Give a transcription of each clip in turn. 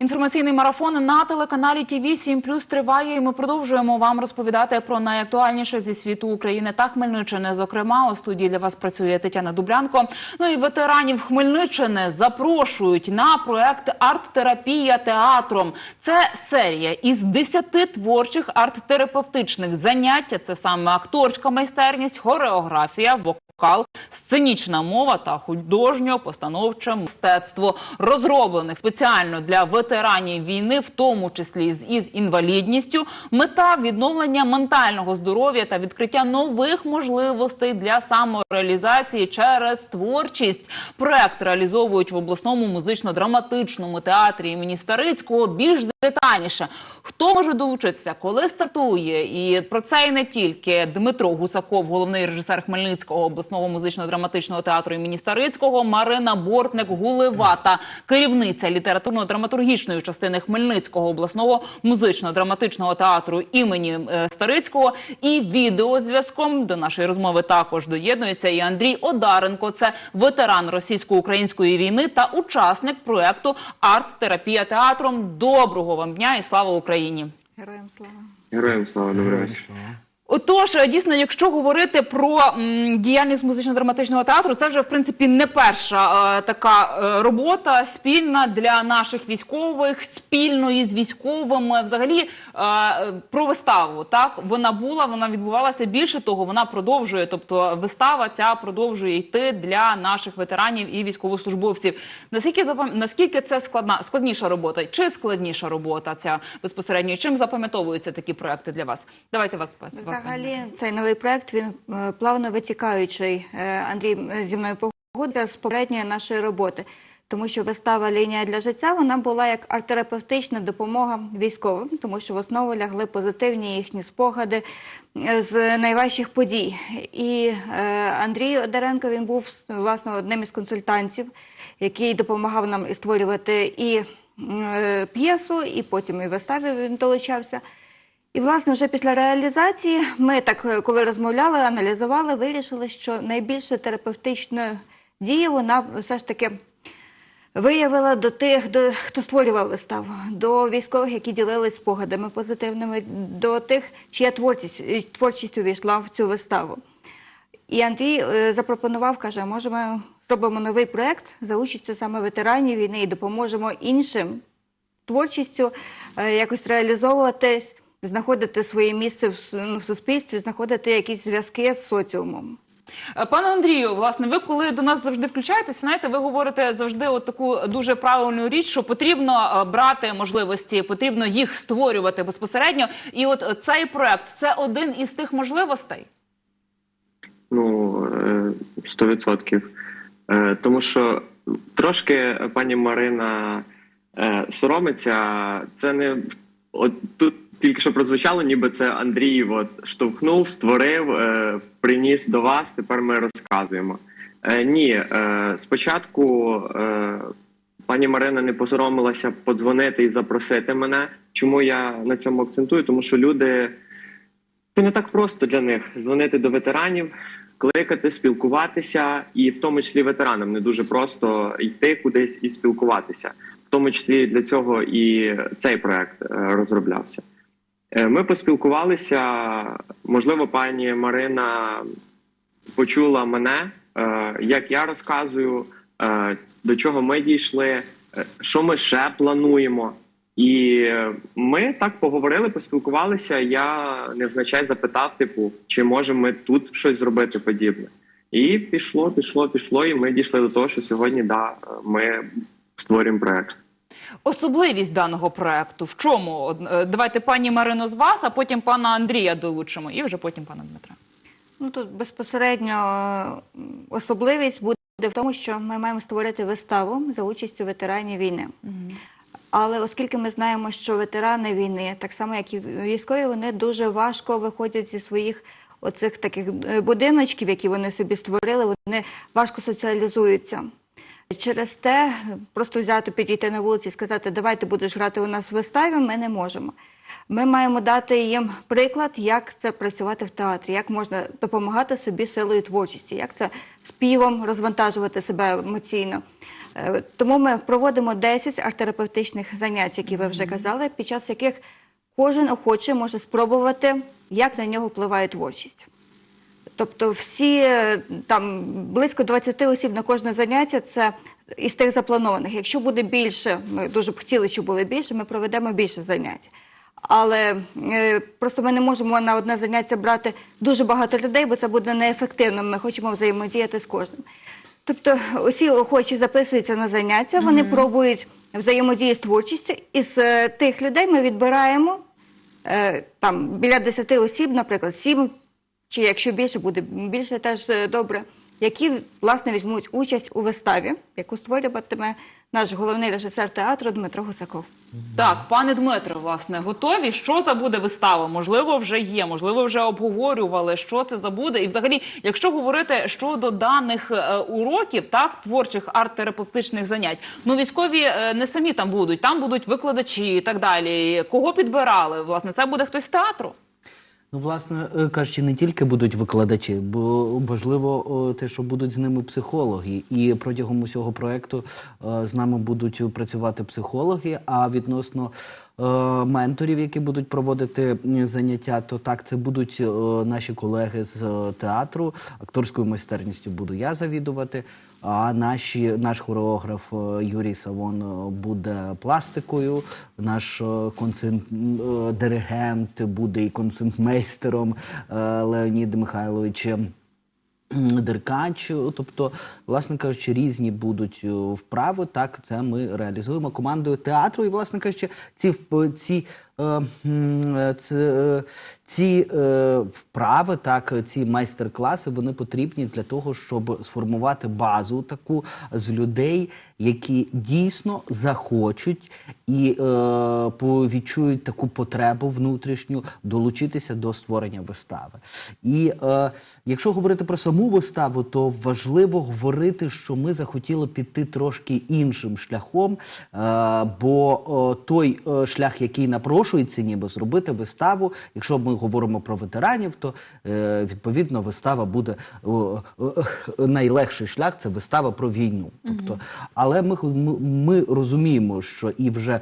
Інформаційний марафон на телеканалі ТВ 7 Плюс триває. І ми продовжуємо вам розповідати про найактуальніше зі світу України та Хмельниччини. Зокрема, у студії для вас працює Тетяна Дублянко. Ну і ветеранів Хмельниччини запрошують на проект Арт-терапія театром. Це серія із 10 творчих арт-терапевтичних занять. Це саме акторська майстерність, хореографія, вокал. Вокал, сценічна мова та художньо-постановче мистецтво, розроблених спеціально для ветеранів війни, в тому числі з із інвалідністю, мета відновлення ментального здоров'я та відкриття нових можливостей для самореалізації через творчість. Проект реалізовують в обласному музично-драматичному театрі імені Старицького. Більш детальніше, хто може долучитися, коли стартує, і про це і не тільки Дмитро Гусаков, головний режисер Хмельницького обласного музично-драматичного театру імені Старицького, Марина Бортник Гулевата, керівниця літературно-драматургічної частини Хмельницького обласного музично-драматичного театру імені е, Старицького. І відеозв'язком до нашої розмови також доєднується і Андрій Одаренко. Це ветеран російсько-української війни та учасник проекту Арт-терапія театром. Доброго вам дня і слава Україні! Героям слава. Героям слава вечір. Отож, е, дійсно, якщо говорити про діяльність музично-драматичного театру, це вже в принципі не перша е, така е, робота спільна для наших військових, спільної з військовими. Взагалі про виставу так вона була, вона відбувалася більше того, вона продовжує. Тобто, вистава ця продовжує йти для наших ветеранів і військовослужбовців. Наскільки запам... наскільки це складна складніша робота? Чи складніша робота ця безпосередньо? Чим запам'ятовуються такі проекти для вас? Давайте вас вас. Взагалі, цей новий проект він е, плавно витікаючий. Е, Андрій зі мною погодився з попередньої нашої роботи, тому що вистава лінія для життя вона була як арт-терапевтична допомога військовим, тому що в основу лягли позитивні їхні спогади е, з найважчих подій. І Андрій Одаренко він був власне одним із консультантів, який допомагав нам і створювати і п'єсу, і потім і виставі він долучався. І, власне, вже після реалізації ми так, е, коли розмовляли, аналізували, вирішили, що найбільше терапевтичної дії вона все ж таки виявила до тих, до, хто створював виставу, до військових, які ділились спогадами позитивними, до тих, чия творчість, е, творчість увійшла в цю виставу. І Андрій е, запропонував, каже, може ми зробимо новий проект за участю саме ветеранів війни і допоможемо іншим творчістю якось реалізовуватись, знаходити своє місце в, ну, в суспільстві, знаходити якісь зв'язки з соціумом. Е, Пане Андрію, власне, ви коли до нас завжди включаєтеся, знаєте, ви говорите завжди от таку дуже правильну річ, що потрібно е, брати можливості, потрібно їх створювати безпосередньо. І от цей проект це один із тих можливостей. Ну, е, 100%. Е, Тому що трошки пані Марина соромиться. Це не от тут тільки що прозвучало, ніби це Андрій от, штовхнув, створив, е, приніс до вас. Тепер ми розказуємо. Е, Ні, е, спочатку е, пані Марина не посоромилася подзвонити і запросити мене. Чому я на цьому акцентую? Тому що люди. Це не так просто для них дзвонити до ветеранів, кликати, спілкуватися, і в тому числі ветеранам не дуже просто йти кудись і спілкуватися. В тому числі для цього і цей проект е, розроблявся. Е, Ми поспілкувалися. Можливо, пані Марина почула мене, е, як я розказую, е, до чого ми дійшли, що ми ще плануємо. І ми так поговорили, поспілкувалися. Я невзначай запитав, типу, чи можемо ми тут щось зробити подібне. І пішло, пішло, пішло, і ми дійшли до того, що сьогодні да, ми створюємо проект. Особливість даного проекту в чому? Е, Давайте пані Марино з вас, а потім пана Андрія долучимо, і вже потім пана Дмитра. Ну тут безпосередньо е, особливість буде в тому, що ми маємо створити виставу за участю ветеранів війни. Але оскільки ми знаємо, що ветерани війни, так само як і військові, вони дуже важко виходять зі своїх оцих таких е, будиночків, які вони собі створили, вони важко соціалізуються. Через те просто взяти, підійти на вулиці і сказати, давай ти будеш грати у нас в виставі, ми не можемо. Ми маємо дати їм приклад, як це працювати в театрі, як можна допомагати собі силою творчості, як це співом розвантажувати себе емоційно. Е, Тому ми проводимо 10 арт-терапевтичних занять, які ви вже казали, під час яких кожен охоче може спробувати, як на нього впливає творчість. Тобто всі е, там близько 20 осіб на кожне заняття це із тих запланованих. Якщо буде більше, ми дуже б хотіли, щоб було більше, ми проведемо більше занять. Але е, просто ми не можемо на одне заняття брати дуже багато людей, бо це буде неефективно. Ми хочемо взаємодіяти з кожним. Тобто, усі охочі записуються на заняття, вони пробують взаємодії з творчістю, і з е, тих людей ми відбираємо е, там біля 10 осіб, наприклад, 7, чи якщо більше буде більше, теж е, добре, які власне візьмуть участь у виставі, яку створюватиме наш головний режисер театру Дмитро Гусаков. Так, пане Дмитре, власне, готові? Що за буде вистава? Можливо, вже є, можливо, вже обговорювали, що це за буде. І, взагалі, якщо говорити щодо даних е, уроків, так творчих арт-терапевтичних занять, ну військові е, не самі там будуть, там будуть викладачі і так далі. Кого підбирали? Власне, це буде хтось з театру. Ну, власне е, кажучи, не тільки будуть викладачі, бо важливо те, що будуть з ними психологи. І протягом усього проекту е, з нами будуть працювати психологи. А відносно е, менторів, які будуть проводити заняття, то так це будуть е, наші колеги з е, театру. Акторською майстерністю буду я завідувати. А наші, наш хореограф е, Юрій Савон е, буде пластикою, наш е, концерт, диригент буде і концертмейстером е, Леонід Михайлович. Деркач, тобто, власне кажучи, різні будуть вправи. Так, це ми реалізуємо командою театру. І, власне кажучи, ці ці, ці, е, ці е, вправи, так, ці майстер-класи, вони потрібні для того, щоб сформувати базу таку з людей, які дійсно захочуть і е, відчують таку потребу внутрішню долучитися до створення вистави. І е, якщо говорити про саму виставу, то важливо говорити, що ми захотіли піти трошки іншим шляхом, е, бо е, той е, шлях, який напрошується, ніби зробити виставу, якщо ми говоримо про ветеранів, то е, відповідно вистава буде е, е, найлегший шлях це вистава про війну. Тобто, але ми, ми, ми розуміємо, що і вже е,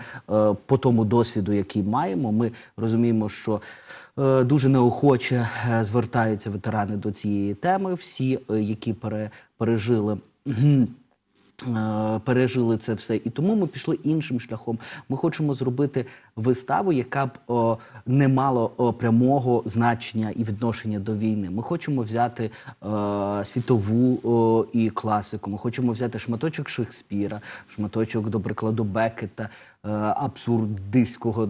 по тому досвіду, який маємо, ми розуміємо, що дуже неохоче звертаються ветерани до цієї теми, всі, які пере, пережили. Е, Пережили це все, і тому ми пішли іншим шляхом. Ми хочемо зробити виставу, яка б о, не мала о, прямого значення і відношення до війни. Ми хочемо взяти о, світову о, і класику. Ми хочемо взяти шматочок Шекспіра, шматочок, до прикладу, Бекета, е, абсурдистського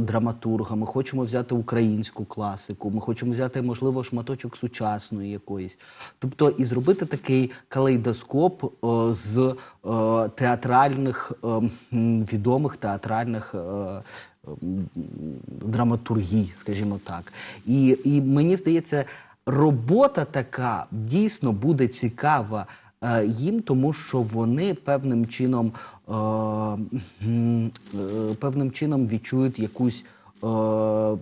драматурга. Ми хочемо взяти українську класику. Ми хочемо взяти, можливо, шматочок сучасної якоїсь. Тобто, і зробити такий калейдоскоп е, з е, театральних е, відомих театральних. е, м, драматургій, скажімо так. І, і мені здається, робота така дійсно буде цікава е, їм, тому що вони певним чином, е, е, певним чином відчують якусь. Е,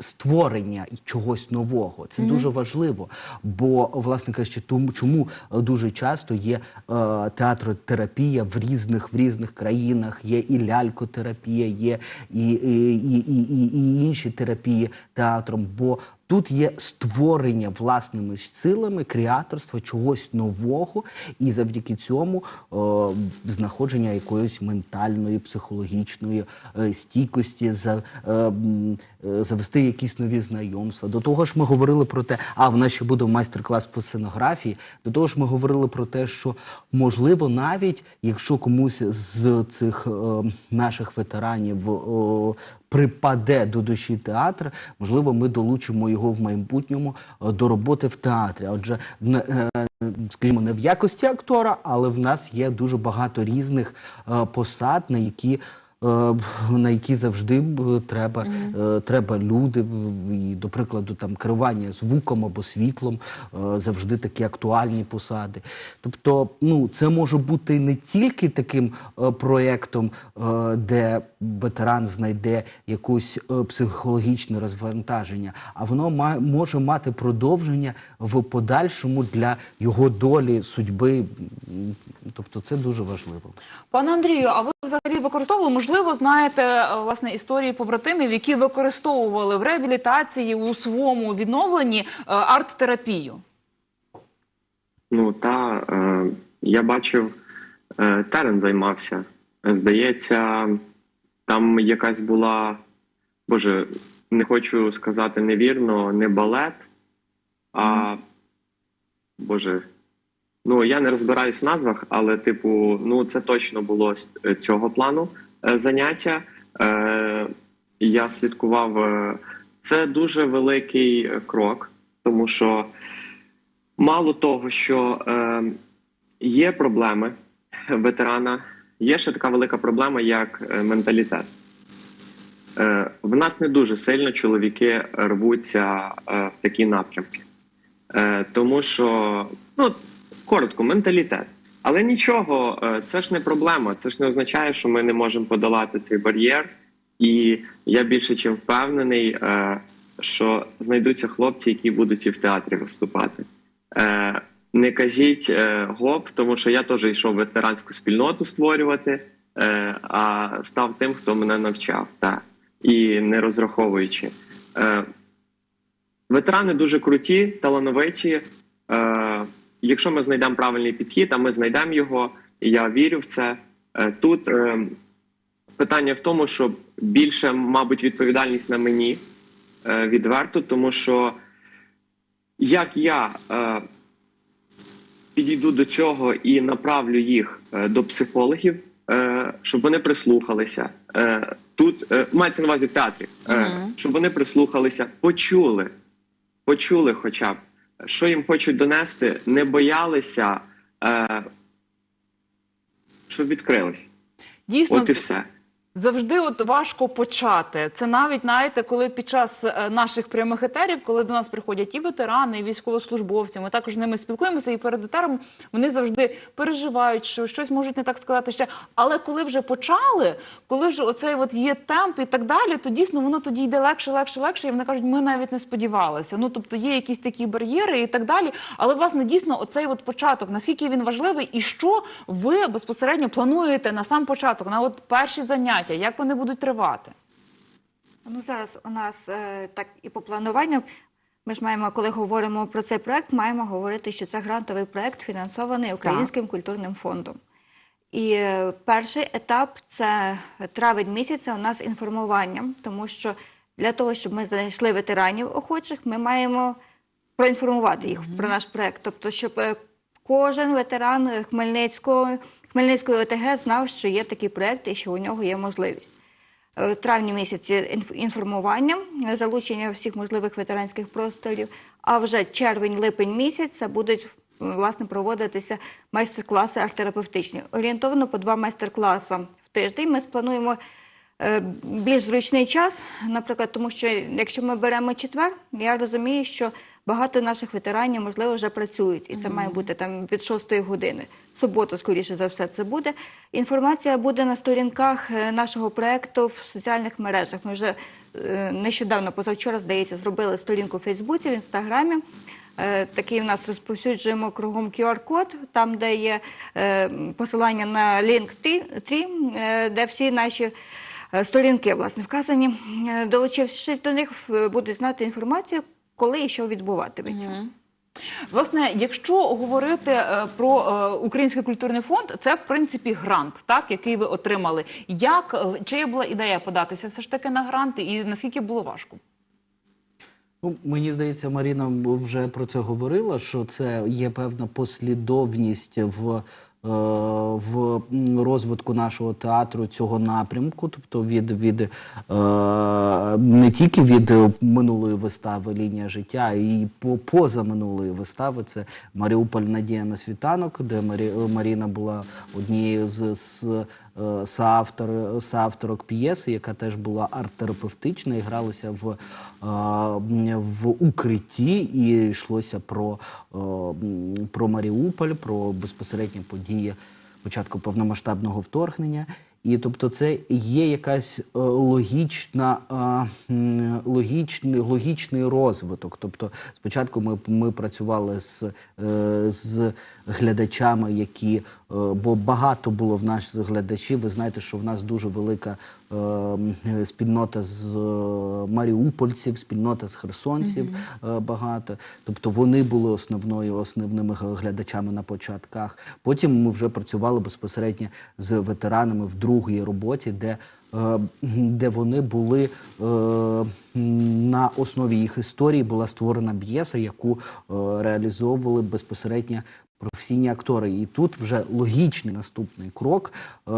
створення чогось нового. Це дуже важливо. Бо, власне кажучи, тому чому е, дуже часто є е, театротерапія в різних в різних країнах, є і лялькотерапія, є і, і, і, і, і інші терапії театром. Бо Тут є створення власними силами, креаторство чогось нового, і завдяки цьому о, знаходження якоїсь ментальної, психологічної е, стійкості, за, е, е, завести якісь нові знайомства. До того ж, ми говорили про те, а в нас ще буде майстер-клас по сценографії. До того ж, ми говорили про те, що можливо, навіть якщо комусь з цих е, наших ветеранів о, припаде до душі театр, можливо, ми долучимо його в майбутньому е, до роботи в театрі. Отже, е, скажімо, не в якості актора, але в нас є дуже багато різних е, посад, на які на які завжди треба, е, треба люди. І, до прикладу, там керування звуком або світлом, е, завжди такі актуальні посади. Тобто, ну, це може бути не тільки таким е, проєктом, е, де ветеран знайде якусь е, психологічне розвантаження, а воно ма- може мати продовження в подальшому для його долі, судьби. Тобто, це дуже важливо. Пане Андрію, а ви взагалі використовували, можливо, знаєте власне історії побратимів, які використовували в реабілітації у своєму відновленні е, арт-терапію? Ну та е, я бачив, е, Терен займався. Здається, там якась була, боже, не хочу сказати невірно, не балет, а боже. Ну, я не розбираюсь в назвах, але, типу, ну це точно було з е, цього плану е, заняття. Е, я слідкував. е, Це дуже великий крок, тому що мало того, що е, є проблеми ветерана, є ще така велика проблема, як менталітет. Е, в нас не дуже сильно чоловіки рвуться в такі напрямки. Е, тому що, ну, коротко, менталітет. Але нічого, е, це ж не проблема. Це ж не означає, що ми не можемо подолати цей бар'єр. І я більше чим впевнений, е, що знайдуться хлопці, які будуть і в театрі виступати. Е, Не кажіть гоп, тому що я теж йшов ветеранську спільноту створювати, а став тим, хто мене навчав. Так. І не розраховуючи. Ветерани дуже круті, талановиті. Якщо ми знайдемо правильний підхід, а ми знайдемо його, і я вірю в це. Е, тут е, питання в тому, що більше, мабуть, відповідальність на мені е, відверто, тому що як я підійду до цього і направлю їх до психологів, щоб вони прислухалися. Тут мається на увазі в театрі, щоб вони прислухалися, почули, почули, хоча б що їм хочуть донести, не боялися, е, щоб відкрились. Дійсно, От і все. Завжди от важко почати. Це навіть знаєте, коли під час е, наших прямих етерів, коли до нас приходять і ветерани, і військовослужбовці, ми також з ними спілкуємося, і перед етером вони завжди переживають, що щось можуть не так сказати ще. Але коли вже почали, коли вже оцей от є темп і так далі, то дійсно воно тоді йде легше, легше, легше. І вони кажуть, ми навіть не сподівалися. Ну тобто є якісь такі бар'єри і так далі. Але власне дійсно оцей от початок, наскільки він важливий, і що ви безпосередньо плануєте на сам початок, на от перші заняття, як вони будуть тривати? Ну, зараз у нас е, так і по плануванню. Ми ж маємо, коли говоримо про цей проект, маємо говорити, що це грантовий проект, фінансований Українським культурним фондом. І е, перший етап це травень місяця у нас інформування, тому що для того, щоб ми знайшли ветеранів охочих, ми маємо проінформувати їх про наш проект. Тобто, щоб е, кожен ветеран Хмельницького, Хмельницької ОТГ знав, що є такий проект і що у нього є можливість. Е, травні місяці інф- інформування, е, залучення всіх можливих ветеранських просторів. А вже червень-липень місяць це будуть е, власне проводитися майстер-класи арт-терапевтичні. Орієнтовно по два майстер-класи в тиждень. Ми сплануємо більш зручний час, наприклад, тому що якщо ми беремо четвер, я розумію, що багато наших ветеранів, можливо, вже працюють, і це має бути там від 6 години. Суботу, скоріше за все, це буде. Інформація буде на сторінках е, нашого проекту в соціальних мережах. Ми вже е, нещодавно, позавчора, здається, зробили сторінку в Фейсбуці, в Інстаграмі. Е, Такий у нас розповсюджуємо кругом QR-код, там, де є посилання на е, де всі наші сторінки власне вказані. Долучившись до них, буде знати інформацію, коли і що відбуватиметься. Власне, якщо говорити е, про е, Український культурний фонд, це в принципі грант, так який ви отримали. Як е, чия була ідея податися все ж таки на гранти, і наскільки було важко? Ну, мені здається, Маріна вже про це говорила, що це є певна послідовність в, в розвитку нашого театру цього напрямку, тобто від, від е, не тільки від е, минулої вистави Лінія життя, і по поза минулої вистави. Це Маріуполь. Надія на світанок, де Марі, Маріна була однією з, з е, соавторок п'єси, яка теж була арт-терапевтична і гралася в, е, в укритті, і йшлося про, е, про Маріуполь, про безпосередні події початку повномасштабного вторгнення. І тобто це є якась е, логічна, е, логічний, логічний розвиток. Тобто, спочатку ми, ми працювали з, е, з глядачами, які, е, бо багато було в нас глядачів. Ви знаєте, що в нас дуже велика е, спільнота з е, маріупольців, спільнота з херсонців е, багато.Тобто вони були основною основними глядачами на початках. Потім ми вже працювали безпосередньо з ветеранами в другій роботі, де, е, де вони були е, на основі їх історії була створена п'єса, яку е, реалізовували безпосередньо професійні актори. І тут вже логічний наступний крок е,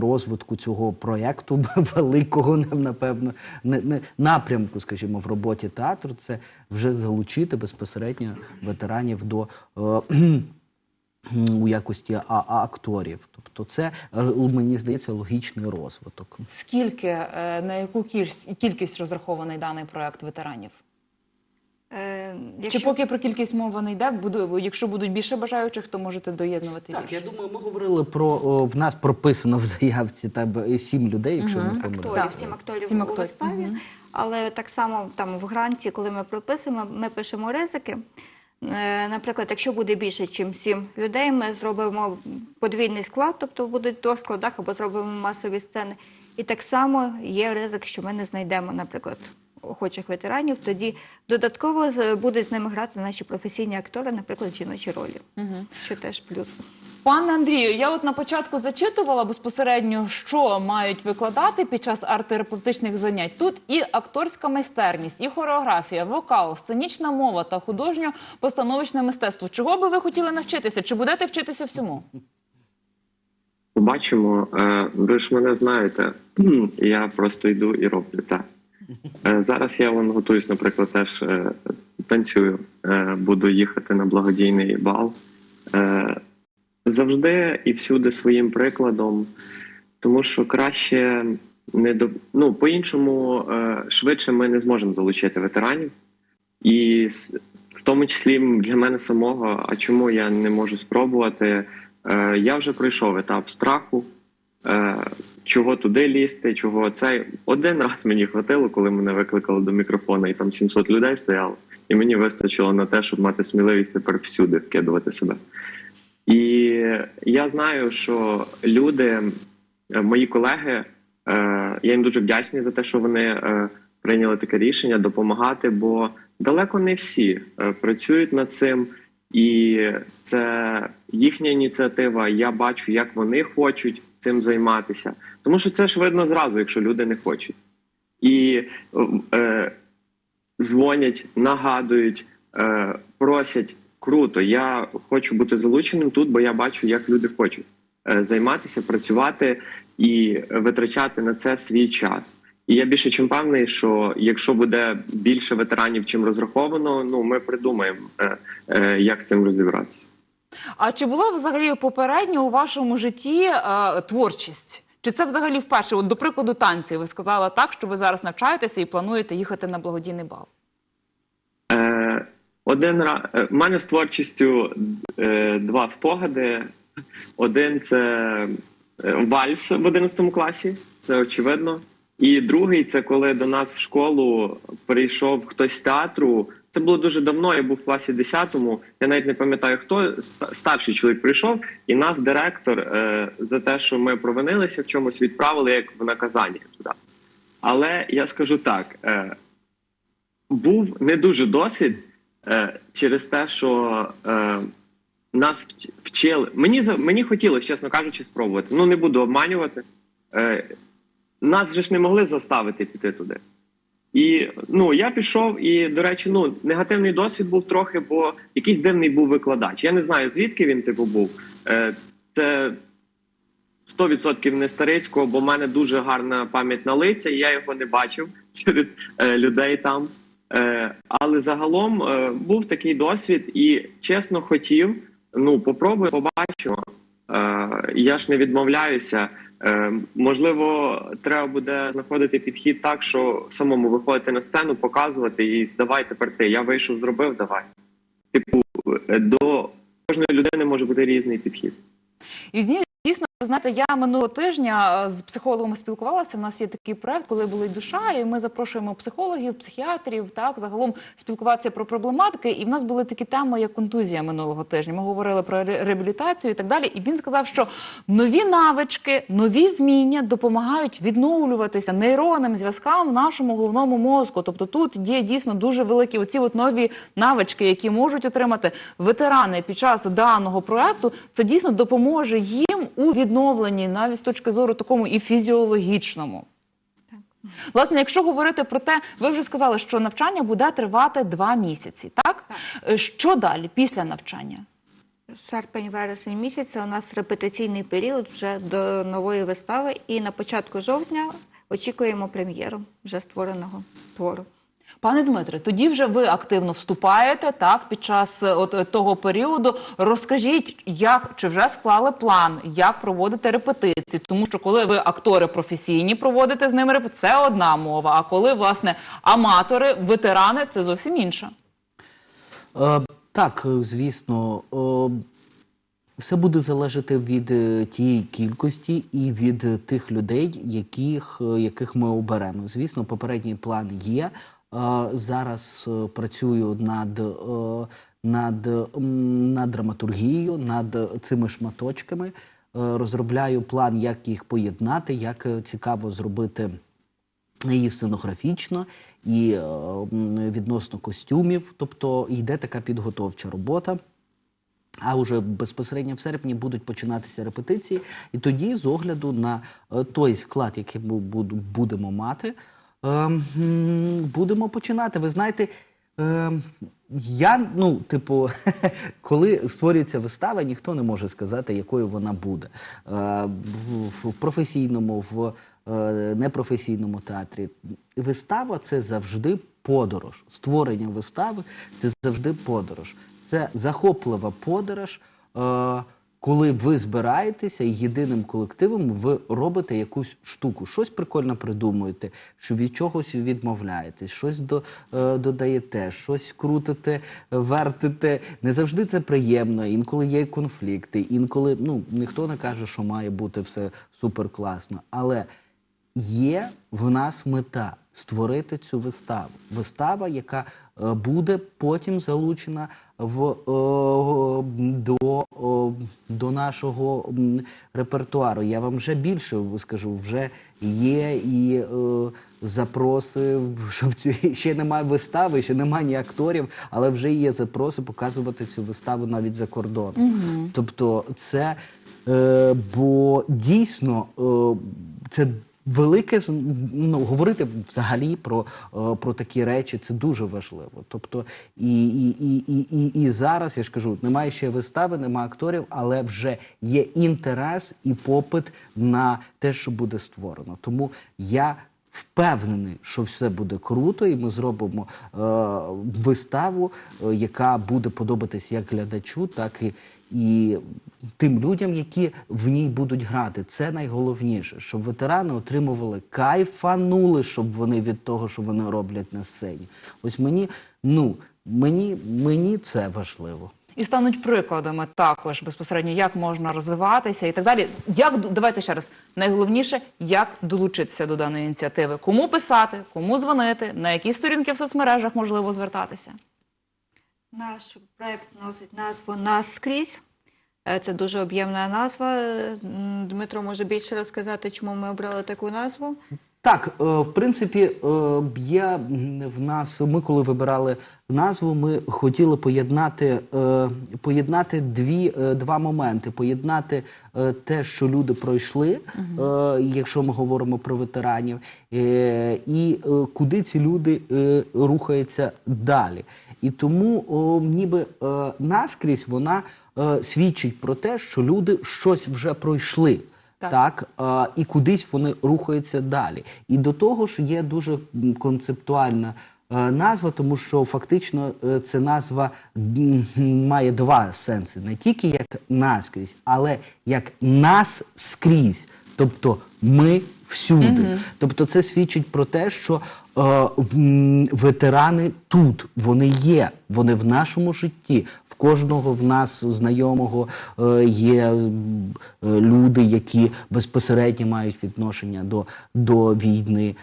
розвитку цього проєкту великого, напевно, не, напрямку, скажімо, в роботі театру, це вже залучити безпосередньо ветеранів до. Е, у якості а, а- акторів. Тобто це, е, мені здається, логічний розвиток. Скільки на яку кількість, кількість розрахований даний проект ветеранів? Е, Чи поки про кількість мова не йде? Буду, якщо будуть більше бажаючих, то можете доєднувати Так, більше. я думаю, ми говорили про о, в нас прописано в заявці там сім людей, якщо не помиляюсь. акторів, сім акторів Сім у акторів, виставі. Але так само там в гранті, коли ми прописуємо, ми пишемо ризики. Е, Наприклад, якщо буде більше, ніж сім людей, ми зробимо подвійний склад, тобто будуть двох складах або зробимо масові сцени. І так само є ризик, що ми не знайдемо, наприклад, охочих ветеранів. Тоді додатково будуть з ними грати наші професійні актори, наприклад, жіночі ролі, що теж плюс. Пане Андрію, я от на початку зачитувала безпосередньо, що мають викладати під час арт-терапевтичних занять. Тут і акторська майстерність, і хореографія, вокал, сценічна мова та художньо-постановочне мистецтво. Чого би ви хотіли навчитися? Чи будете вчитися всьому? Побачимо. Е, Ви ж мене знаєте. Я просто йду і роблю так. Е, Зараз я вон готуюсь, наприклад, теж е, танцюю. Е, Буду їхати на благодійний бал. Завжди і всюди своїм прикладом, тому що краще не до ну по-іншому швидше ми не зможемо залучити ветеранів. І в тому числі для мене самого, а чому я не можу спробувати? Я вже пройшов етап страху, чого туди лізти, чого це. Один раз мені хватило, коли мене викликали до мікрофона, і там 700 людей стояло, і мені вистачило на те, щоб мати сміливість тепер всюди вкидувати себе. І я знаю, що люди, е, мої колеги, е, я їм дуже вдячний за те, що вони е, прийняли таке рішення допомагати, бо далеко не всі працюють над цим, і це їхня ініціатива. Я бачу, як вони хочуть цим займатися, тому що це ж видно зразу, якщо люди не хочуть. І е, дзвонять, нагадують, е, просять. Круто, я хочу бути залученим тут, бо я бачу, як люди хочуть е, займатися, працювати і витрачати на це свій час. І я більше чим певний, що якщо буде більше ветеранів, чим розраховано, ну ми придумаємо, е, е, як з цим розібратися. А чи була взагалі попередньо у вашому житті е, творчість? Чи це взагалі вперше? От, до прикладу, танці. Ви сказали так, що ви зараз навчаєтеся і плануєте їхати на благодійний бал. Е, один раз в мене з творчістю е, два спогади. Один це е, вальс в 11 класі, це очевидно. І другий це коли до нас в школу прийшов хтось з театру. Це було дуже давно. Я був в класі 10-му. Я навіть не пам'ятаю, хто старший чоловік прийшов, і нас директор е, за те, що ми провинилися в чомусь, відправили як в наказання туди. Але я скажу так: е, був не дуже досвід е, через те, що е, нас вчили. Мені мені хотілося, чесно кажучи, спробувати. Ну не буду обманювати. Е, нас же ж не могли заставити піти туди. І ну я пішов, і до речі, ну негативний досвід був трохи, бо якийсь дивний був викладач. Я не знаю звідки він типу був. Е, це 100% не старицького, бо в мене дуже гарна пам'ять на лиця, і я його не бачив серед е, людей там. Е, але загалом е, був такий досвід, і чесно хотів. Ну, попробую, побачимо. Е, я ж не відмовляюся. Е, можливо, треба буде знаходити підхід так, що самому виходити на сцену, показувати і давай тепер ти. Я вийшов, зробив, давай. Типу, е, до кожної людини може бути різний підхід. І знаєте, я минулого тижня е, з психологом спілкувалася. У нас є такий проект, коли були душа, і ми запрошуємо психологів, психіатрів, так загалом спілкуватися про проблематики. І в нас були такі теми, як контузія минулого тижня. Ми говорили про реабілітацію і так далі. І він сказав, що нові навички, нові вміння допомагають відновлюватися нейронним зв'язкам в нашому головному мозку. Тобто тут є дійсно дуже великі оці от нові навички, які можуть отримати ветерани під час даного проекту. Це дійсно допоможе їм у відновленні, навіть з точки зору такому і фізіологічному. Власне, якщо говорити про те, ви вже сказали, що навчання буде тривати два місяці, так? Е, Що далі після навчання? Серпень, вересень місяця у нас репетиційний період вже до нової вистави, і на початку жовтня очікуємо прем'єру вже створеного твору. Пане Дмитре, тоді вже ви активно вступаєте так під час е, от е, того періоду. Розкажіть, як чи вже склали план, як проводити репетиції? Тому що коли ви актори професійні проводите з ними репетиції, це одна мова. А коли власне аматори, ветерани, це зовсім інша. Е, так, е, звісно, е, все буде залежати від тієї кількості і від тих людей, яких, яких ми оберемо. Звісно, попередній план є. Зараз е, працюю над, е, над, над драматургією, над цими шматочками. Е, Розробляю план, як їх поєднати, як цікаво зробити і сценографічно, і відносно костюмів. Тобто йде така підготовча робота. А вже безпосередньо в серпні будуть починатися репетиції, і тоді, з огляду на той склад, який ми будемо мати, будемо починати. Ви знаєте, е, я, ну, типу, коли створюється вистава, ніхто не може сказати, якою вона буде. Е, в, в професійному, в е, непрофесійному театрі. Вистава це завжди подорож. Створення вистави це завжди подорож. Це захоплива подорож, е, коли ви збираєтеся і єдиним колективом ви робите якусь штуку, щось прикольно придумуєте, що від чогось відмовляєтесь, щось до, е, додаєте, щось крутите, вертите. Не завжди це приємно. Інколи є конфлікти, інколи ну ніхто не каже, що має бути все супер класно. Але є в нас мета створити цю виставу. Вистава, яка е, буде потім залучена в, е, до, о, до нашого репертуару. Я вам вже більше скажу, вже є і е, запроси, щоб ці ще немає вистави, ще немає ні акторів, але вже є запроси показувати цю виставу навіть за кордоном. Тобто, це е, бо дійсно е, це велике ну, говорити взагалі про, е, про такі речі це дуже важливо. Тобто, і, і, і, і, і, і зараз я ж кажу, немає ще вистави, немає акторів, але вже є інтерес і попит на те, що буде створено. Тому я. Впевнений, що все буде круто, і ми зробимо е, виставу, е, яка буде подобатись як глядачу, так і, і тим людям, які в ній будуть грати. Це найголовніше, щоб ветерани отримували кайфанули, щоб вони від того, що вони роблять на сцені. Ось мені, ну мені, мені це важливо. І стануть прикладами також безпосередньо, як можна розвиватися і так далі. Як давайте ще раз найголовніше, як долучитися до даної ініціативи, кому писати, кому дзвонити, на які сторінки в соцмережах можливо звертатися. Наш проект носить назву Нас скрізь. Е, Це дуже об'ємна назва. Е, Дмитро може більше розказати, чому ми обрали таку назву. Так, е, в принципі, є в нас. Ми коли вибирали назву, ми хотіли поєднати, поєднати дві, два моменти: поєднати те, що люди пройшли, е, якщо ми говоримо про ветеранів, і куди ці люди рухаються далі. І тому о, ніби е, наскрізь вона е, свідчить про те, що люди щось вже пройшли. Так. А, і кудись вони рухаються далі. І до того ж є дуже концептуальна е, назва, тому що фактично е, це назва має два сенси: не тільки як наскрізь, але як нас скрізь. Тобто ми всюди. Тобто, це свідчить про те, що е, ветерани тут, вони є, вони в нашому житті. В кожного в нас знайомого е, є е, люди, які безпосередньо мають відношення до, до війни.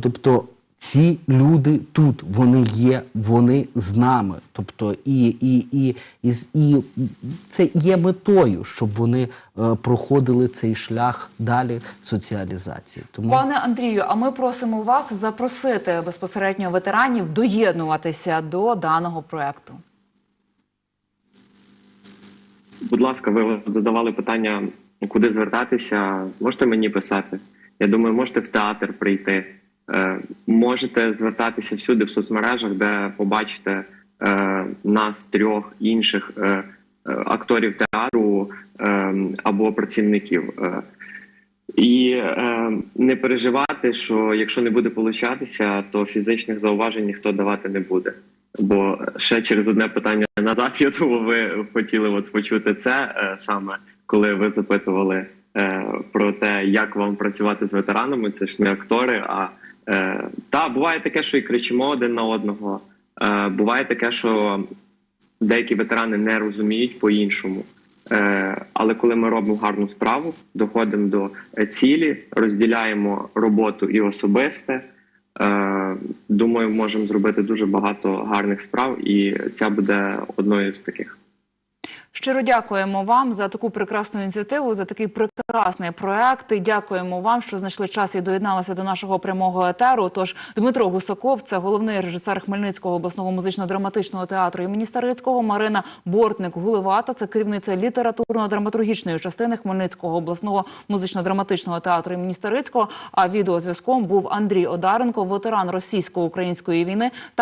Тобто ці люди тут, вони є, вони з нами. Тобто, і, і, і, і, і це є метою, щоб вони е, проходили цей шлях далі соціалізації. Тому Пане Андрію, а ми просимо вас запросити безпосередньо ветеранів доєднуватися до даного проекту. Будь ласка, ви задавали питання, куди звертатися. Можете мені писати. Я думаю, можете в театр прийти. Е, можете звертатися всюди в соцмережах, де побачите е, нас трьох інших е, акторів театру або працівників. І е, не переживати, що якщо не буде получатися, то фізичних зауважень ніхто давати не буде. Бо ще через одне питання назад, я думаю, ви хотіли от почути це е, саме, коли ви запитували е, про те, як вам працювати з ветеранами. Це ж не актори. А е, та буває таке, що і кричимо один на одного. Е, буває таке, що деякі ветерани не розуміють по-іншому. Е, але коли ми робимо гарну справу, доходимо до цілі, розділяємо роботу і особисте. Думаю, можемо зробити дуже багато гарних справ, і ця буде одною з таких. Щиро дякуємо вам за таку прекрасну ініціативу, за такий прекрасний проект. Дякуємо вам, що знайшли час і доєдналися до нашого прямого етеру. Тож Дмитро Гусаков, це головний режисер Хмельницького обласного музично-драматичного театру імені Старицького. Марина Бортник Гуливата, це керівниця літературно-драматургічної частини Хмельницького обласного музично-драматичного театру імені Старицького. А відеозв'язком був Андрій Одаренко, ветеран російсько-української війни.